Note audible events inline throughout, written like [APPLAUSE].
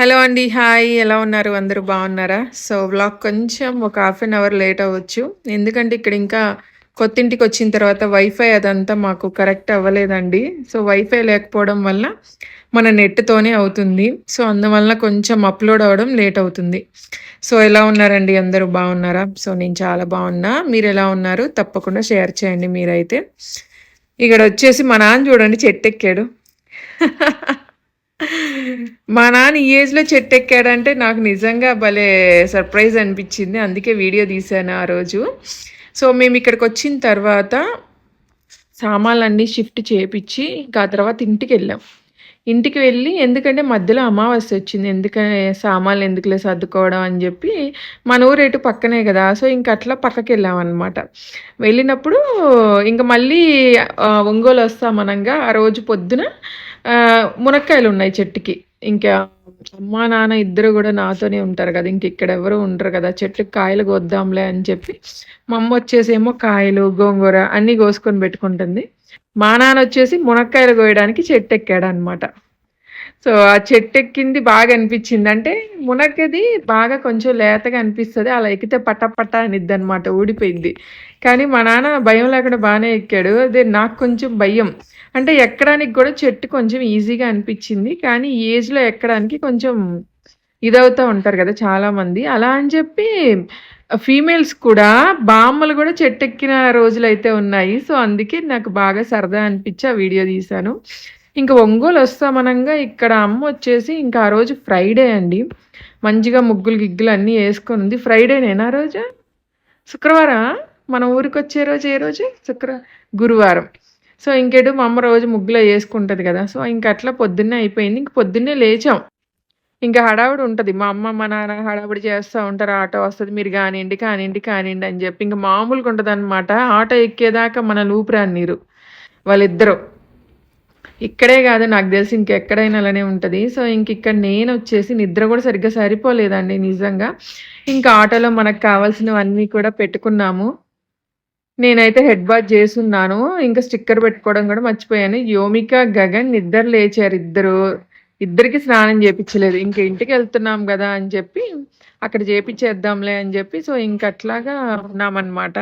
Hello అండి hi. ఎలా ఉన్నారు? అందరూ బాగున్నారా? సో బ్లాగ్ కొంచెం ఒక హాఫ్ అన్ అవర్ లేట్ అవ్వచ్చు. ఎందుకంటే ఇక్కడ ఇంకా కొత్తింటికి వచ్చిన తర్వాత వైఫై అదంతా మాకు కరెక్ట్ అవ్వలేదండి. సో వైఫై లేకపోవడం వల్ల మన నెట్తోనే అవుతుంది. సో అందువల్ల కొంచెం అప్లోడ్ అవ్వడం లేట్ అవుతుంది. సో ఎలా ఉన్నారండి? అందరూ బాగున్నారా? సో నేను చాలా బాగున్నా. మీరు ఎలా ఉన్నారు? తప్పకుండా షేర్ చేయండి మీరైతే. ఇక్కడ వచ్చేసి మా నాన్న చూడండి చెట్టు ఎక్కాడు. [LAUGHS] మా నాన్న ఈ ఏజ్‌లో చెట్టెక్కాడంటే నాకు నిజంగా భలే సర్ప్రైజ్ అనిపించింది. అందుకే వీడియో తీశాను ఆ రోజు. సో, మేము ఇక్కడికి వచ్చిన తర్వాత సామాన్లన్నీ షిఫ్ట్ చేపించి ఇంకా ఆ తర్వాత ఇంటికి వెళ్ళాం ఇంటికి వెళ్ళి ఎందుకంటే మధ్యలో అమావాస్య వచ్చింది. ఎందుకని సామాన్లు ఎందుకులే సర్దుకోవడం అని చెప్పి మన ఊరు ఎటు పక్కనే కదా! సో, ఇంక అట్లా పక్కకి వెళ్ళామన్నమాట వెళ్ళినప్పుడు ఇంక మళ్ళీ ఒంగోలు వస్తామనంగా ఆ రోజు పొద్దున మునక్కాయలు ఉన్నాయి చెట్టుకి. ఇంకా అమ్మా, నాన్న ఇద్దరు కూడా నాతోనే ఉంటారు కదా! ఇంక ఇక్కడ ఎవరు ఉండరు కదా! చెట్టుకి కాయలు కోద్దాంలే అని చెప్పి మా అమ్మ వచ్చేసేమో కాయలు, గోంగూర అన్నీ కోసుకొని పెట్టుకుంటుంది. మా నాన్న వచ్చేసి మునక్కాయలు కోయడానికి చెట్టు ఎక్కాడు అనమాట సో, ఆ చెట్టు ఎక్కింది బాగా అనిపించింది. అంటే మునక్కది బాగా కొంచెం లేతగా అనిపిస్తుంది అలా ఎక్కితే పటా అనిద్ది అనమాట ఊడిపోయింది కానీ మా నాన్న భయం లేకుండా బాగానే ఎక్కాడు. అదే నాకు కొంచెం భయం. అంటే ఎక్కడానికి కూడా చెట్టు కొంచెం ఈజీగా అనిపించింది. కానీ ఏజ్‌లో ఎక్కడానికి కొంచెం ఇదవుతూ ఉంటారు కదా చాలామంది. అలా అని చెప్పి ఫీమేల్స్ కూడా బామ్మలు కూడా చెట్టెక్కిన రోజులైతే ఉన్నాయి. సో, అందుకే నాకు బాగా సరదా అనిపించి ఆ వీడియో తీశాను. ఇంక ఒంగోలు వస్తామనంగా ఇక్కడ అమ్మ వచ్చేసి ఇంకా ఆ రోజు ఫ్రైడే అండి. మంచిగా ముగ్గులు గిగ్గులు అన్నీ ఉంది ఫ్రైడేనేనా ఆ రోజు? శుక్రవారం మన ఊరికి వచ్చే రోజు ఏ రోజు? శుక్ర గురువారం. సో, ఇంకేడు మా అమ్మ రోజు ముగ్గులో వేసుకుంటుంది కదా! సో, ఇంక అట్లా పొద్దున్నే అయిపోయింది. ఇంక పొద్దున్నే లేచాం. ఇంకా హడావుడి ఉంటుంది మా అమ్మ, మా నాన్న హడావుడి చేస్తూ ఉంటారు. ఆటో వస్తుంది మీరు కానియండి, కానివ్వండి కానివ్వండి అని చెప్పి. ఇంకా మామూలుగా ఉంటదనమాట. ఆటో ఎక్కేదాకా మన లూపురాన్నీరు వాళ్ళిద్దరూ. ఇక్కడే కాదు నాకు తెలిసి ఇంకెక్కడైనా అలానే ఉంటుంది. సో ఇంక ఇక్కడ నేను వచ్చేసి నిద్ర కూడా సరిగ్గా సరిపోలేదండి నిజంగా. ఇంకా ఆటోలో మనకు కావాల్సినవన్నీ కూడా పెట్టుకున్నాము. నేనైతే హెడ్ బాత్ చేస్తున్నాను. ఇంకా స్టిక్కర్ పెట్టుకోవడం కూడా మర్చిపోయాను. యోమిక గగన్ నిద్ర లేచారు ఇద్దరు. ఇద్దరికి స్నానం చేపించలేదు ఇంకా ఇంటికి వెళ్తున్నాం కదా అని చెప్పి అక్కడ చేపించేద్దాంలే అని చెప్పి. సో ఇంక అట్లాగా ఉన్నామన్నమాట.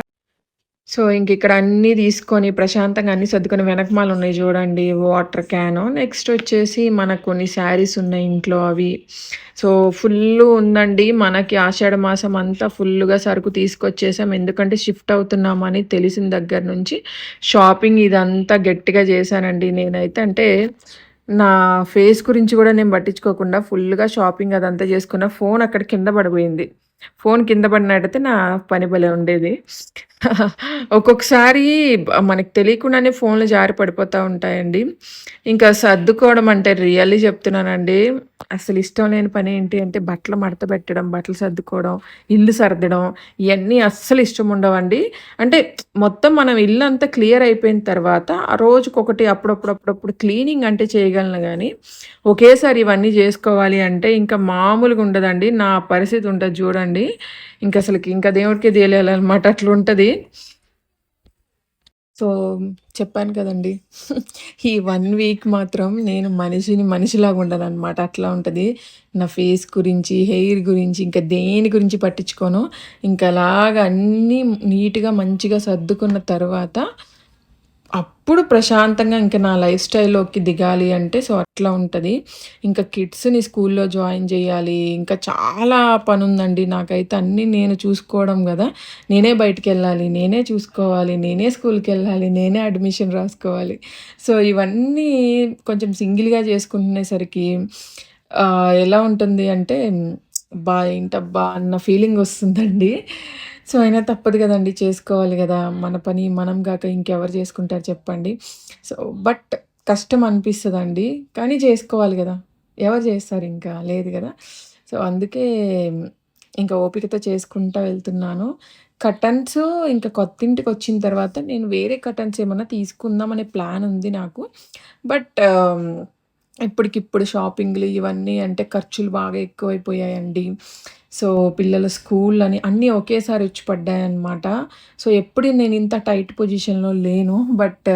సో ఇంక ఇక్కడ అన్నీ తీసుకొని ప్రశాంతంగా అన్నీ సర్దుకొని వెనకమాలు ఉన్నాయి చూడండి వాటర్ క్యాను నెక్స్ట్ వచ్చేసి మనకు కొన్ని శారీస్ ఉన్నాయి ఇంట్లో అవి. సో ఫుల్ ఉందండి మనకి ఆషాఢ మాసం అంతా ఫుల్గా సరుకు తీసుకొచ్చేసాం. ఎందుకంటే షిఫ్ట్ అవుతున్నామని తెలిసిన దగ్గర నుంచి షాపింగ్ ఇదంతా గట్టిగా చేశానండి నేనైతే. అంటే నా ఫేస్ గురించి కూడా నేను పట్టించుకోకుండా ఫుల్గా షాపింగ్ అదంతా చేసుకున్న ఫోన్ అక్కడ కింద పడిపోయింది. ఫోన్ కింద పడినట్టయితే నా పని భలే ఉండేది. [LAUGHS] ఒక్కొక్కసారి మనకు తెలియకుండానే ఫోన్‌లు జారి పడిపోతూ ఉంటాయండి. ఇంకా సర్దుకోవడం అంటే రియల్లీ చెప్తున్నానండి. అసలు ఇష్టం లేని పని ఏంటి అంటే బట్టలు మడత పెట్టడం, బట్టలు సర్దుకోవడం, ఇల్లు సర్దడం ఇవన్నీ అస్సలు ఇష్టం ఉండవండి. అంటే మొత్తం మనం ఇల్లు అంతా క్లియర్ అయిపోయిన తర్వాత ఆ రోజుకొకటి అప్పుడప్పుడు, అప్పుడప్పుడు క్లీనింగ్ అంటే చేయగలను కానీ ఒకేసారి ఇవన్నీ చేసుకోవాలి అంటే ఇంకా మామూలుగా ఉండదండి. నా పరిస్థితి ఉంటుంది చూడండి. ఇంక అసలుకి ఇంకా దేవుడికి తెలియాలన్నమాట సో, చెప్పాను కదండీ! ఈ వన్ వీక్ మాత్రం నేను మనిషిని మనిషిలాగా ఉండననమాట. అట్లా ఉంటుంది నా ఫేస్ గురించి, హెయిర్ గురించి, ఇంకా దేని గురించి పట్టించుకోను. ఇంకా అలాగా అన్నీ నీట్‌గా మంచిగా సర్దుకున్న తర్వాత అప్పుడు ప్రశాంతంగా ఇంకా నా లైఫ్ స్టైల్‌లోకి దిగాలి అంటే సో, అట్లా ఉంటుంది ఇంకా కిడ్స్‌ని స్కూల్‌లో జాయిన్ చేయాలి. ఇంకా చాలా పని ఉందండి నాకైతే అన్నీ నేను చూసుకోవడం కదా నేనే బయటికెళ్ళాలి, నేనే చూసుకోవాలి, నేనే స్కూల్కి వెళ్ళాలి నేనే అడ్మిషన్ రాసుకోవాలి. సో, ఇవన్నీ కొంచెం సింగిల్‌గా చేసుకుంటునేసరికి ఎలా ఉంటుంది అంటే, బా ఏంటబ్బా! అన్న ఫీలింగ్ వస్తుందండి. సో, అయినా తప్పదు కదండి చేసుకోవాలి కదా మన పని మనం కాక ఇంకెవరు చేసుకుంటారు చెప్పండి. సో, బట్ కష్టం అనిపిస్తుందండి కానీ చేసుకోవాలి కదా ఎవరు చేస్తారు ఇంకా లేదు కదా సో, అందుకే ఇంకా ఓపికతో చేసుకుంటా వెళ్తున్నాను. కర్టన్స్ ఇంకా కొత్త ఇంటికి వచ్చిన తర్వాత నేను వేరే కటన్స్ ఏమన్నా తీసుకుందాం అనే ప్లాన్ ఉంది నాకు. బట్ ఇప్పటికిప్పుడు షాపింగ్‌లు ఇవన్నీ అంటే ఖర్చులు బాగా ఎక్కువైపోయాయండి. సో, పిల్లల స్కూల్ అని అన్నీ ఒకేసారి వచ్చి పడ్డాయన్నమాట. సో, ఎప్పుడు నేను ఇంత టైట్ పొజిషన్‌లో లేను. బట్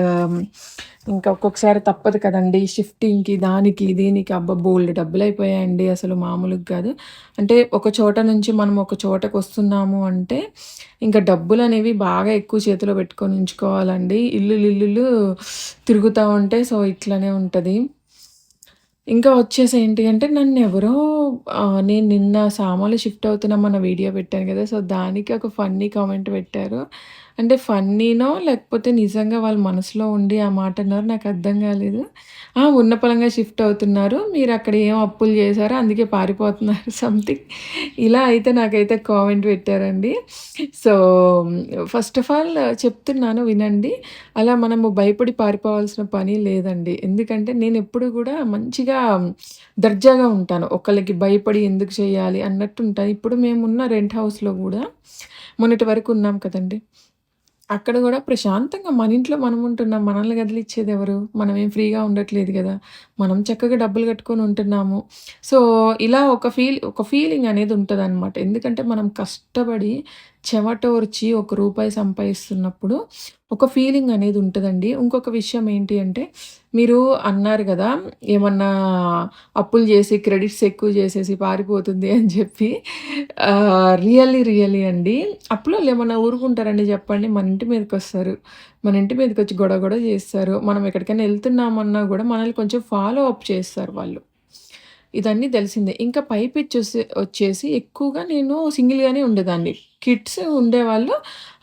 ఇంకా ఒక్కొక్కసారి తప్పదు కదండీ! షిఫ్టింగ్‌కి, దానికి, దీనికి అబ్బా! బోల్డ్ డబ్బులు అయిపోయాయండి అసలు మామూలుగా కాదు. అంటే ఒక చోట నుంచి మనం ఒక చోటకు వస్తున్నాము అంటే, ఇంకా డబ్బులు అనేవి బాగా ఎక్కువ చేతిలో పెట్టుకొని ఉంచుకోవాలండి. ఇల్లులు, ఇల్లులు తిరుగుతూ ఉంటే సో, ఇట్లనే ఉంటుంది ఇంకా వచ్చేసి ఏంటి అంటే నన్ను ఎవరో నేను నిన్న సామాన్లు షిఫ్ట్ అవుతున్నా మన వీడియో పెట్టాను కదా! సో, దానికి ఒక ఫన్నీ కామెంట్ పెట్టారు. అంటే ఫన్నీనో లేకపోతే నిజంగా వాళ్ళ మనసులో ఉండి ఆ మాట అన్నారు నాకు అర్థం కాలేదు. ఉన్న పలంగా షిఫ్ట్ అవుతున్నారు. మీరు అక్కడ ఏం అప్పులు చేశారో అందుకే పారిపోతున్నారు సంథింగ్ ఇలా అయితే నాకైతే కామెంట్ పెట్టారండి. సో, ఫస్ట్ ఆఫ్ ఆల్ చెప్తున్నాను వినండి. అలా మనము భయపడి పారిపోవాల్సిన పని లేదండి. ఎందుకంటే నేను ఎప్పుడు కూడా మంచిగా దర్జాగా ఉంటాను. ఒకళ్ళకి భయపడి ఎందుకు చేయాలి అన్నట్టు ఉంటాను. ఇప్పుడు మేమున్న రెంట్ హౌస్‌లో కూడా మొన్నటి వరకు ఉన్నాం కదండీ! అక్కడ కూడా ప్రశాంతంగా మన ఇంట్లో మనం ఉంటున్నాం. మనల్ని కదిలిచ్చేదెవరు? మనమేం ఫ్రీగా ఉండట్లేదు కదా మనం చక్కగా డబ్బులు కట్టుకొని ఉంటున్నాము. సో, ఇలా ఒక ఫీల్ ఒక ఫీలింగ్ అనేది ఉంటదనమాట. ఎందుకంటే మనం కష్టపడి చెమటోర్చి ఒక రూపాయి సంపాదిస్తున్నప్పుడు ఒక ఫీలింగ్ అనేది ఉంటుందండి ఇంకొక విషయం ఏంటి అంటే మీరు అన్నారు కదా ఏమన్నా అప్పులు చేసి క్రెడిట్స్ ఎక్కువ చేసేసి పారిపోతుంది అని చెప్పి రియల్లీ, రియల్లీ అండి. అప్పులో ఏమన్నా ఊరుకుంటారండి చెప్పండి మన ఇంటి మీదకొస్తారు. మన ఇంటి మీదకొచ్చి గొడవ గొడవ చేస్తారు మనం ఎక్కడికైనా వెళ్తున్నామన్నా కూడా మనల్ని కొంచెం ఫాలో అప్ చేస్తారు వాళ్ళు. ఇదన్నీ తెలిసిందే. ఇంకా పైపెచ్చొసి వచ్చేసి ఎక్కువగా నేను సింగిల్‌గానే ఉండేదాన్ని. కిడ్స్ ఉండేవాళ్ళు.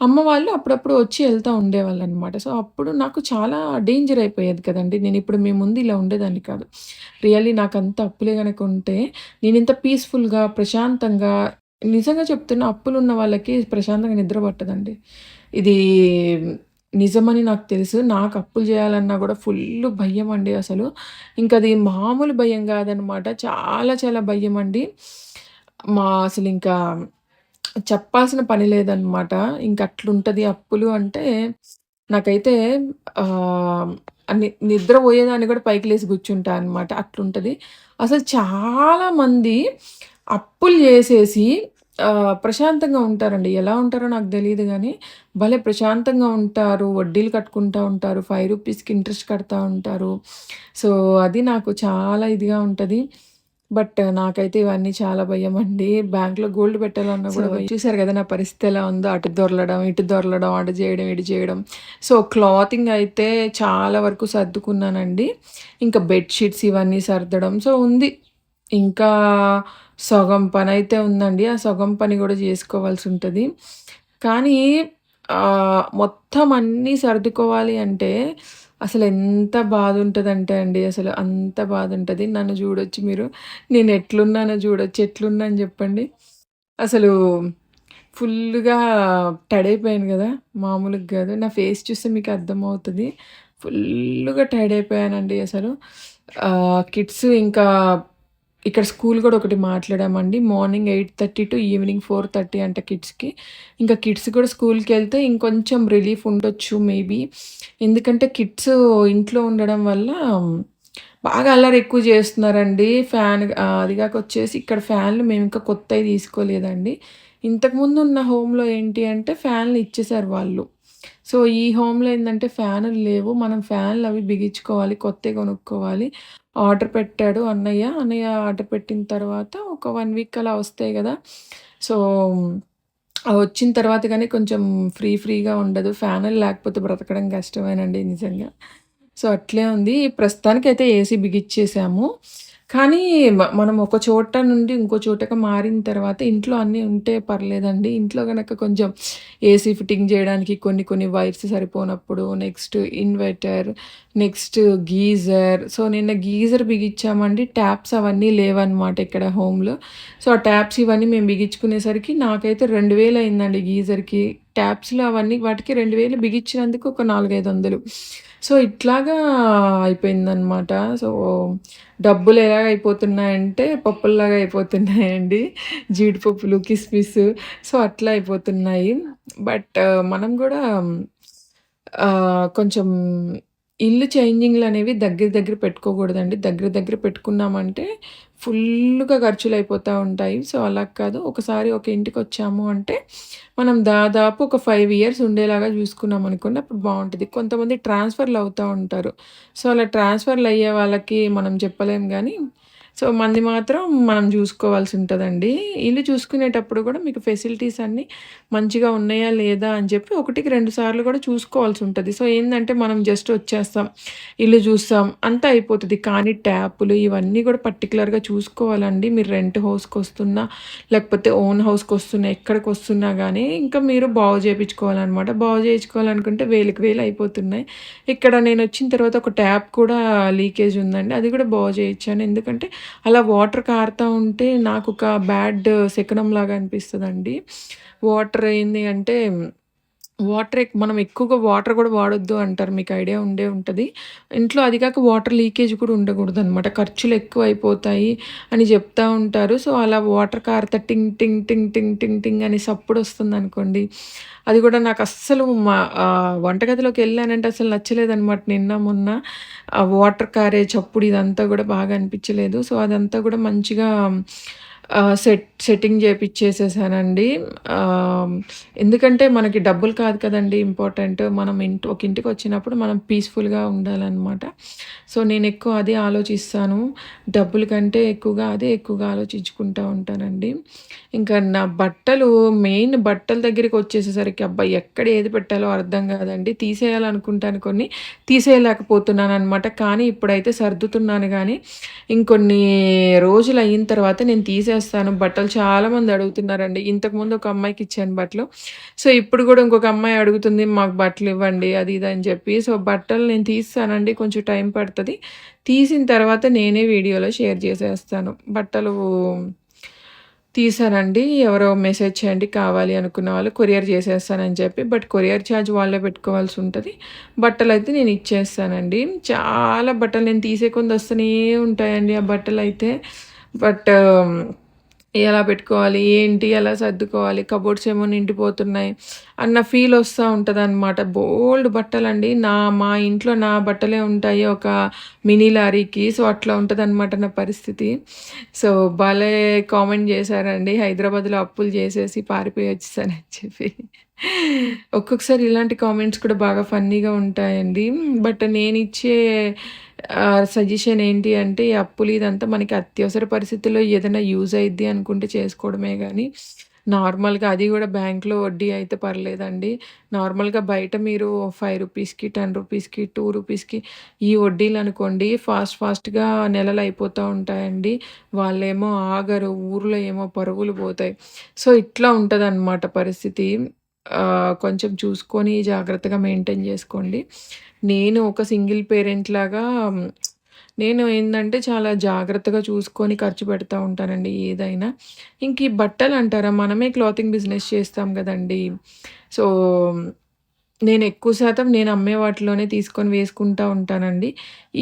అమ్మ వాళ్ళు అప్పుడప్పుడు వచ్చి వెళ్తూ ఉండేవాళ్ళు అనమాట సో, అప్పుడు నాకు చాలా డేంజర్ అయిపోయేది కదండీ! నేనిప్పుడు మీ ముందు ఇలా ఉండేదాన్ని కాదు. రియల్లీ నాకు అంత అప్పులే కనుక ఉంటే నేను ఇంత పీస్‌ఫుల్‌గా, ప్రశాంతంగా నిజంగా చెప్తున్న అప్పులు ఉన్న వాళ్ళకి ప్రశాంతంగా నిద్ర పట్టదండి. ఇది నిజమని నాకు తెలుసు. నాకు అప్పులు చేయాలన్నా కూడా ఫుల్ భయం అండి అసలు. ఇంకది మామూలు భయం కాదనమాట చాలా చాలా భయం అండి మా అసలు ఇంకా చెప్పాల్సిన పని లేదనమాట. ఇంకట్లుంటది అప్పులు అంటే నాకైతే ఆహ్, ని నిద్రపోయేదాన్ని కూడా పైకి లేసి కూర్చుంటా అనమాట. అట్లుంటుంది అసలు చాలామంది అప్పులు చేసేసి ప్రశాంతంగా ఉంటారండి. ఎలా ఉంటారో నాకు తెలీదు గానీ, భలే ప్రశాంతంగా ఉంటారు. వడ్డీలు కట్టుకుంటా ఉంటారు. రూ. 5కి ఇంట్రెస్ట్ కడతా ఉంటారు. సో, అది నాకు చాలా ఇదిగా ఉంటది. బట్ నాకైతే ఇవన్నీ చాలా భయమండి. బ్యాంక్‌లో గోల్డ్ పెట్టాలన్నా భయం. చూసారు గదా! నా పరిస్థితి ఎలా ఉందో. అటు దొర్లడం, ఇటు దొర్లడం, అటు జేయడం, ఇటు జేయడం. సో, క్లాతింగ్ అయితే చాలా వరకు సర్దుకున్నానండి. ఇంకా బెడ్ షీట్స్ ఇవన్నీ సర్దడం. సో, ఉంది. ఇంకా సగం పనైతే ఉందండి. ఆ సగం పని కూడా చేసుకోవాల్సి ఉంటుంది కానీ మొత్తం అన్నీ సర్దుకోవాలి అంటే అసలు ఎంత బాధ ఉంటుందంటే అండి అసలు అంత బాధ ఉంటుంది నన్ను చూడొచ్చు మీరు. నేను ఎట్లున్నాను చూడొచ్చు జూడొచ్చు. ఎట్లున్నాను చెప్పండి అసలు ఫుల్లుగా టైడ్ అయిపోయాను కదా మామూలుగా కాదు నా ఫేస్ చూస్తే మీకు అర్థమవుతుంది ఫుల్లుగా టైర్డ్ అయిపోయానండి అసలు. కిడ్స్ ఇంకా ఇక్కడ స్కూల్ కూడా ఒకటి మాట్లాడామండి. మార్నింగ్ 8:30 టు ఈవినింగ్ 4:30 అంట కిడ్స్‌కి. ఇంకా కిడ్స్ కూడా స్కూల్కి వెళ్తే ఇంకొంచెం రిలీఫ్ ఉండొచ్చు మేబీ. ఎందుకంటే కిడ్స్ ఇంట్లో ఉండడం వల్ల బాగా అల్లరి ఎక్కువ చేస్తున్నారండి ఫ్యాన్ అదిగాక అది వచ్చేసి ఇక్కడ ఫ్యాన్‌లు మేము ఇంకా కొత్తవి తీసుకోలేదండి. ఇంతకుముందు ఉన్న హోమ్‌లో ఏంటి అంటే ఫ్యాన్‌లు ఇచ్చేసారు వాళ్ళు. సో, ఈ హోమ్‌లో ఏంటంటే ఫ్యానులు లేవు. మనం ఫ్యాన్‌లు అవి బిగించుకోవాలి. కొత్తయి కొనుక్కోవాలి. ఆర్డర్ పెట్టాడు అన్నయ్య. అన్నయ్య ఆర్డర్ పెట్టిన తర్వాత ఒక వన్ వీక్ అలా వస్తాయి కదా సో, వచ్చిన తర్వాత కానీ కొంచెం ఫ్రీ ఫ్రీగా ఉండదు. ఫ్యాన్లు లేకపోతే బ్రతకడం కష్టమేనండి నిజంగా. సో, అట్లే ఉంది. ప్రస్తుతానికైతే ఏసీ బిగిచ్చేసాము. కానీ మనం ఒక చోట నుండి ఇంకో చోటకు మారిన తర్వాత ఇంట్లో అన్నీ ఉంటే పర్లేదండి. ఇంట్లో కనుక కొంచెం ఏసీ ఫిట్టింగ్ చేయడానికి కొన్ని కొన్ని wires సరిపోనప్పుడు, next inverter, next geyser. So, నిన్న గీజర్ బిగించామండి ట్యాప్స్ అవన్నీ లేవనమాట ఇక్కడ హోమ్‌లో. సో, ఆ ట్యాప్స్ ఇవన్నీ మేము బిగించుకునేసరికి నాకైతే 2000 అయిందండి గీజర్‌కి. ట్యాప్స్‌లో అవన్నీ వాటికి 2000 బిగించినందుకు ఒక 4, 500. సో, ఇట్లాగా అయిపోయిందనమాట. సో, డబ్బులు ఎలా అయిపోతున్నాయంటే పప్పుల్లాగా అయిపోతున్నాయండి. జీడిపప్పులు, కిస్మిస్ సో, అట్లా అయిపోతున్నాయి. బట్ మనం కూడా కొంచెం ఇల్లు చేంజింగ్లు అనేవి దగ్గర దగ్గర పెట్టుకోకూడదండి. దగ్గర దగ్గర పెట్టుకున్నామంటే ఫుల్గా ఖర్చులు అయిపోతూ ఉంటాయి. సో అలా కాదు. ఒకసారి ఒక ఇంటికి వచ్చాము అంటే మనం దాదాపు ఒక ఫైవ్ ఇయర్స్ ఉండేలాగా చూసుకున్నాం అనుకోండి అప్పుడు బాగుంటుంది. కొంతమంది ట్రాన్స్ఫర్లు అవుతూ ఉంటారు. సో అలా ట్రాన్స్ఫర్లు అయ్యే వాళ్ళకి మనం చెప్పలేం కానీ సో మంది మాత్రం మనం చూసుకోవాల్సి ఉంటుందండి. ఇల్లు చూసుకునేటప్పుడు కూడా మీకు ఫెసిలిటీస్ అన్నీ మంచిగా ఉన్నాయా లేదా అని చెప్పి ఒకటికి రెండు సార్లు కూడా చూసుకోవాల్సి ఉంటుంది. సో ఏంటంటే మనం జస్ట్ వచ్చేస్తాం ఇల్లు చూస్తాం అంతా అయిపోతుంది. కానీ ట్యాపులు ఇవన్నీ కూడా పర్టికులర్గా చూసుకోవాలండి. మీరు రెంట్ హౌస్కి వస్తున్నా లేకపోతే ఓన్ హౌస్కి వస్తున్నా ఎక్కడికి వస్తున్నా కానీ ఇంకా మీరు బాగు చేయించుకోవాలన్నమాట. బాగు చేయించుకోవాలనుకుంటే వేలకు వేలు అయిపోతున్నాయి. ఇక్కడ నేను వచ్చిన తర్వాత ఒక ట్యాప్ కూడా లీకేజ్ ఉందండి. అది కూడా బాగు చేయించాను. ఎందుకంటే అలా వాటర్ కారుతూ ఉంటే నాకు ఒక బ్యాడ్ శకనం లాగా అనిపిస్తుందండి. వాటర్ ఏంది అంటే వాటర్ మనం ఎక్కువగా వాటర్ కూడా వాడొద్దు అంటారు. మీకు ఐడియా ఉండే ఉంటుంది. ఇంట్లో అది కాక వాటర్ లీకేజ్ కూడా ఉండకూడదు అనమాట ఖర్చులు ఎక్కువ అయిపోతాయి అని చెప్తా ఉంటారు. సో అలా వాటర్ కారుతా టింగ్ టింగ్ టింగ్ టింగ్ టింగ్ టింగ్ అని సప్పుడు వస్తుంది అనుకోండి అది కూడా నాకు అస్సలు మా వంటగదిలోకి వెళ్ళానంటే అసలు నచ్చలేదనమాట నిన్న మొన్న వాటర్ కారే చప్పుడు ఇదంతా కూడా బాగా అనిపించలేదు. సో అదంతా కూడా మంచిగా సెట్ సెట్టింగ్ చేపిచ్చేసేసానండి. ఎందుకంటే మనకి డబ్బులు కాదు కదండి ఇంపార్టెంట్. మనం ఇంటి ఒక ఇంటికి వచ్చినప్పుడు మనం పీస్ఫుల్గా ఉండాలన్నమాట. సో నేను ఎక్కువ అదే ఆలోచిస్తాను. డబ్బుల కంటే ఎక్కువగా అదే ఎక్కువగా ఆలోచించుకుంటూ ఉంటానండి. ఇంకా నా బట్టలు మెయిన్ బట్టల దగ్గరికి వచ్చేసేసరికి అబ్బాయి ఎక్కడ ఏది పెట్టాలో అర్థం కాదండి. తీసేయాలనుకుంటాను కొన్ని తీసేయలేకపోతున్నాను అనమాట కానీ ఇప్పుడైతే సర్దుతున్నాను కానీ ఇంకొన్ని రోజులు అయిన తర్వాత నేను తీసేస్తాను బట్టలు చాలామంది అడుగుతున్నారండి. ఇంతకుముందు ఒక అమ్మాయికి ఇచ్చాను బట్టలు. సో ఇప్పుడు కూడా ఇంకొక అమ్మాయి అడుగుతుంది మాకు బట్టలు ఇవ్వండి అది ఇది అని చెప్పి. సో బట్టలు నేను తీస్తానండి కొంచెం టైం పడుతుంది. తీసిన తర్వాత నేనే వీడియోలో షేర్ చేసేస్తాను. బట్టలు తీసానండి ఎవరో మెసేజ్ చేయండి కావాలి అనుకున్న వాళ్ళు కొరియర్ చేసేస్తానని చెప్పి. బట్ కొరియర్ ఛార్జ్ వాళ్ళే పెట్టుకోవాల్సి ఉంటుంది. బట్టలు అయితే నేను ఇచ్చేస్తానండి. చాలా బట్టలు నేను తీసే కొంది వస్తూనే ఉంటాయండి ఆ బట్టలు అయితే బట్ ఎలా పెట్టుకోవాలి ఏంటి ఎలా సర్దుకోవాలి కబోర్డ్స్ ఏమో నిండిపోతున్నాయి అన్న ఫీల్ వస్తూ ఉంటుంది అనమాట బోల్డ్ బట్టలండి. నా మా ఇంట్లో నా బట్టలే ఉంటాయి ఒక మినీ లారీకి. సో అట్లా ఉంటుంది అనమాట నా పరిస్థితి. సో భలే కామెంట్ చేశారండి. హైదరాబాద్లో అప్పులు చేసేసి పారిపోయి వచ్చేసానని చెప్పి. ఒక్కొక్కసారి ఇలాంటి కామెంట్స్ కూడా బాగా ఫన్నీగా ఉంటాయండి. బట్ నేను ఇచ్చే సజెషన్ ఏంటి అంటే ఈ అప్పులు ఇదంతా మనకి అత్యవసర పరిస్థితుల్లో ఏదైనా యూజ్ అయ్యిద్ది అనుకుంటే చేసుకోవడమే కానీ నార్మల్గా అది కూడా బ్యాంక్లో వడ్డీ అయితే పర్లేదండి. నార్మల్గా బయట మీరు ఫైవ్ రూపీస్కి టెన్ రూపీస్కి టూ రూపీస్కి ఈ వడ్డీలు అనుకోండి ఫాస్ట్ ఫాస్ట్గా నెలలు అయిపోతూ ఉంటాయండి. వాళ్ళేమో ఆగరు ఊర్లో ఏమో పరుగులు పోతాయి. సో ఇట్లా ఉంటుంది పరిస్థితి. కొంచెం చూసుకొని జాగ్రత్తగా మెయింటైన్ చేసుకోండి. నేను ఒక సింగిల్ పేరెంట్ లాగా నేను ఏంటంటే చాలా జాగ్రత్తగా చూసుకొని ఖర్చు పెడతా ఉంటానండి ఏదైనా. ఇంక ఈ బట్టలు అంటారా మనమే క్లాతింగ్ బిజినెస్ చేస్తాం కదండి. సో నేను ఎక్కువ శాతం నేను అమ్మే వాటిలోనే తీసుకొని వేసుకుంటూ ఉంటానండి.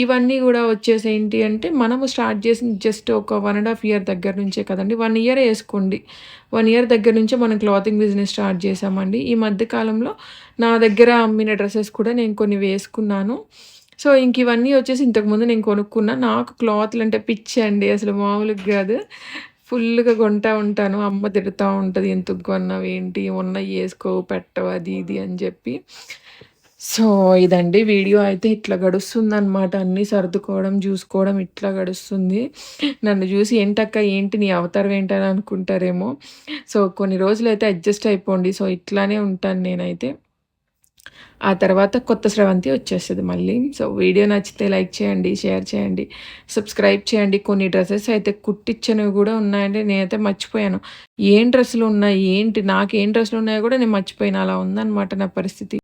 ఇవన్నీ కూడా వచ్చేసి ఏంటి అంటే మనము స్టార్ట్ చేసిన జస్ట్ ఒక వన్ అండ్ హాఫ్ ఇయర్ దగ్గర నుంచే కదండి. వన్ ఇయర్ వేసుకోండి. వన్ ఇయర్ దగ్గర నుంచే మనం క్లాతింగ్ బిజినెస్ స్టార్ట్ చేసామండి ఈ మధ్య కాలంలో నా దగ్గర అమ్మిన డ్రెస్సెస్ కూడా నేను కొన్ని వేసుకున్నాను. సో ఇంక ఇవన్నీ వచ్చేసి ఇంతకుముందు నేను కొనుక్కున్నా. నాకు క్లాత్లు అంటే పిచ్చి అండి అసలు మామూలుగా కాదు. ఫుల్గా కొంటా ఉంటాను. అమ్మ తిడుతూ ఉంటుంది ఎందుకు కొన్నావు ఏంటి ఉన్న వేసుకో పెట్టవు అది ఇది అని చెప్పి. సో ఇదండి వీడియో అయితే ఇట్లా గడుస్తుంది అనమాట అన్నీ సర్దుకోవడం చూసుకోవడం ఇట్లా గడుస్తుంది. నన్ను చూసి ఏంటక్క ఏంటి నీ అవతారం ఏంటని అనుకుంటారేమో. సో కొన్ని రోజులు అయితే అడ్జస్ట్ అయిపోండి. సో ఇట్లానే ఉంటాను నేనైతే. ఆ తర్వాత కొత్త స్రవంతి వచ్చేస్తుంది మళ్ళీ. సో వీడియో నచ్చితే లైక్ చేయండి షేర్ చేయండి సబ్స్క్రైబ్ చేయండి. కొన్ని డ్రెస్సెస్ అయితే కుట్టించినవి కూడా ఉన్నాయండి. నేనైతే మర్చిపోయాను. ఏం డ్రెస్సులు ఉన్నాయి? ఏంటి? నాకు ఏం డ్రెస్సులు ఉన్నాయో కూడా నేను మర్చిపోయాను. అలా ఉందన్నమాట నా పరిస్థితి.